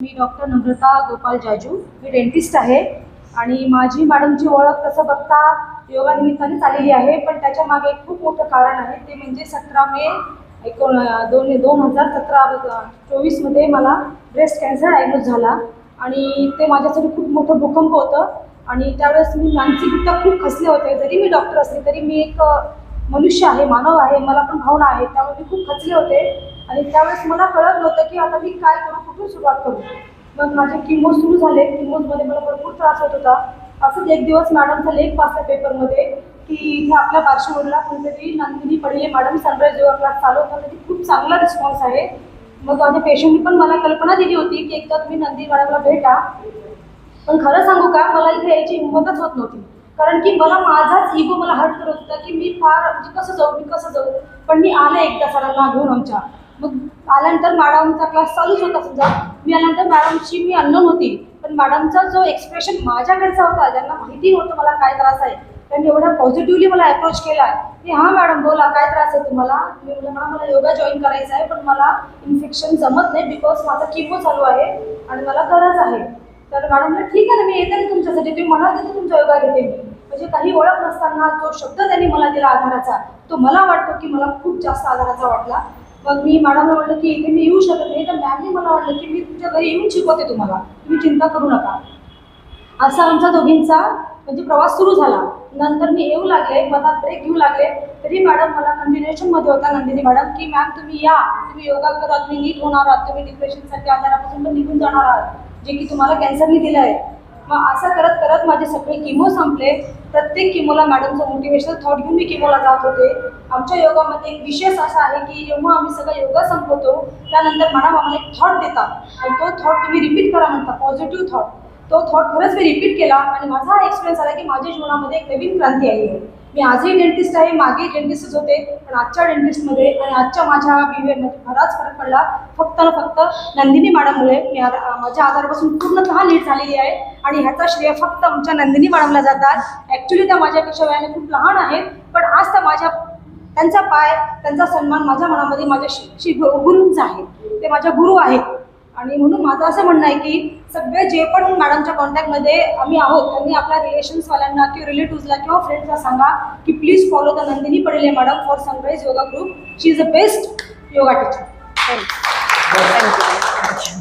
मी doctor Namrata Gopal Jaju. मी dentist आहे आणि माझी मॅडमची ओळख तसं बघता योगानिमित्ताने आलेली आहे पण त्याच्यामागे एक खूप मोठं कारण आहे. ते म्हणजे सतरा मे एकोण दोन दोन हजार सतरा चोवीसमध्ये मला ब्रेस्ट कॅन्सर डायग्नोज झाला आणि ते माझ्यासाठी खूप मोठं भूकंप होतं. आणि त्यावेळेस मी मानसिकरित्या खूप खसले होते. जरी मी डॉक्टर असले तरी मी एक मनुष्य आहे मानव आहे मला पण भावना आहे. त्यामुळे मी खूप खचले होते. आणि त्यावेळेस मला कळत नव्हतं की आता मी काय करू कुठून सुरुवात करू? मग माझे किमो सुरू झाले. किमोजमध्ये मला भरपूर त्रास होत होता. असंच एक दिवस मॅडमचा लेख वाचला पेपरमध्ये की इथे आपल्या बार्शीवरला कोणतरी नंदिनी पडले. मॅडम सनराईज योगा क्लास चालवतात त्याची खूप चांगला रिस्पॉन्स आहे. मग माझ्या पेशंटनी पण मला कल्पना दिली होती की एकदा तुम्ही नंदी मॅडमला भेटा. पण खरं सांगू का मला इथे यायची हिंमतच होत नव्हती. कारण की मला माझाच इगो मला हर्ट करत होता की मी फार म्हणजे कसं जाऊ मी कसं जाऊ? पण मी आले एकदा सरांना घेऊन आमच्या. मग आल्यानंतर मॅडमचा क्लास चालूच होता समजा. मी आल्यानंतर मॅडमची मी अन्न होती. पण मॅडमचा जो एक्सप्रेशन माझ्याकडचा होता ज्यांना माहिती नव्हतं मला काय त्रास आहे त्यांनी एवढा पॉझिटिव्हली मला अप्रोच केला. की हां मॅडम बोला काय त्रास आहे तुम्हाला? मी म्हटलं मॅडम मला योगा जॉईन करायचा आहे पण मला इन्फेक्शन जमत नाही बिकॉज माझा किमो चालू आहे आणि मला गरज आहे. तर मॅडम ठीक आहे ना मी येते ना तुमच्यासाठी. तुम्ही म्हणाल तर तुमचा योगा घेते मी. म्हणजे काही ओळख नसताना जो शब्द त्यांनी मला दिला आधाराचा. तो मला वाटतो की मला खूप जास्त आधाराचा वाटला. मग मी मॅडमला म्हटलं की इथे मी येऊ शकत नाही. तर मॅमने मला वाटलं की मी तुमच्या घरी येऊन शिकवते तुम्हाला. तुम्ही चिंता करू नका. असा आमचा दोघींचा म्हणजे प्रवास सुरू झाला. नंतर मी येऊ लागले मला ब्रेक घेऊ लागले. तरी मॅडम मला कंटिन्युएशनमध्ये होता. नंदिनी मॅडम की मॅम तुम्ही या. तुम्ही योगा करा तुम्ही नीट होणार आहात. तुम्ही डिप्रेशनसारख्या आजारापासून पण निघून जाणार आहात. जे की तुम्हाला कॅन्सरनी दिलं आहे मग असं करत करत माझे सगळे किमो संपले. प्रत्येक किमोला मॅडमचं मोटिवेशनल थॉट घेऊन मी किमोला जात होते. आमच्या योगामध्ये एक विशेष असा आहे की जेव्हा आम्ही सगळं योगा संपवतो त्यानंतर मॅडम आम्हाला एक थॉट देतात. आणि तो थॉट तुम्ही रिपीट करा म्हणता पॉझिटिव्ह थॉट तो थॉट खरंच मी रिपीट केला आणि माझा हा एक्सपिरियन्स आला की माझ्या जीवनामध्ये एक नवीन क्रांती आली आहे. मी आजही डेंटिस्ट आहे मागे डेंटिस्टच होते पण आजच्या डेंटिस्टमध्ये आणि आजच्या माझ्या बिहेवियरमध्ये बराच फरक पडला. फक्त आणि फक्त नंदिनी मॅडममुळे मी आ- माझ्या आजारापासून पूर्णतः नीट झालेली आहे आणि ह्याचा श्रेय फक्त आमच्या नंदिनी मॅडमला जातात. ॲक्च्युली त्या माझ्यापेक्षा वयाने खूप लहान आहेत पण आज त्या माझ्या त्यांचा पाय त्यांचा सन्मान माझ्या मनामध्ये माझ्या शि गुरूंचा आहे. ते माझ्या गुरु आहेत. आणि म्हणून माझं असं म्हणणं आहे की सगळे जे पण मॅडमच्या कॉन्टॅक्टमध्ये आम्ही आहोत त्यांनी आपल्या रिलेशन्सवाल्यांना किंवा रिलेटिव्हजला किंवा फ्रेंड्सला सांगा की please follow the Nandini Padele madam for sunrise yoga group she is the best yoga teacher thank you thank you